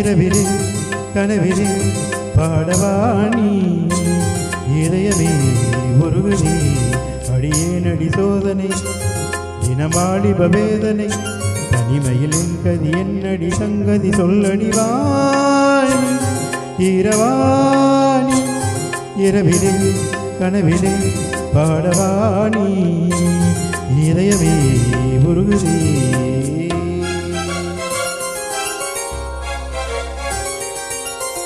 இரவிலே கனவிலே பாடவாணி இதயமே ஒருவனே அடியே நடி சோதனை தினமாடிப வேதனை தனிமையில் என் கதி என்னடி சங்கதி சொல்லடிவாணி இரவாணி இரவிலே கனவிலே பாடவாணி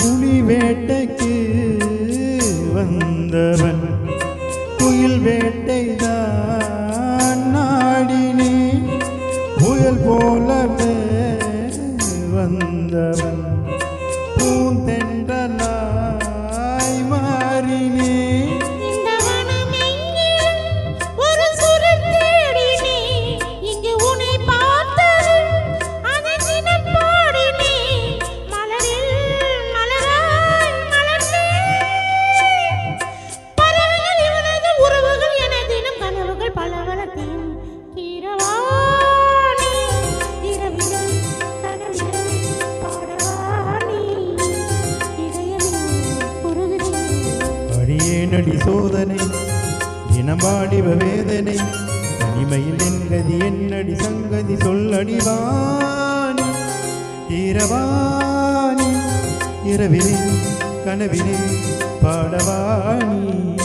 புலி வேட்டைக்கு வந்தவன். புயல் வேட்டைதான் நாடினே புயல் போலவே வந்தவன். அடியே சோதனை தினமாடிவ வேதனை தனிமையில் என்கதி என்னடி சங்கதி சொல்லடி வாணி. இரவிலே கனவிலே பாடவாணி.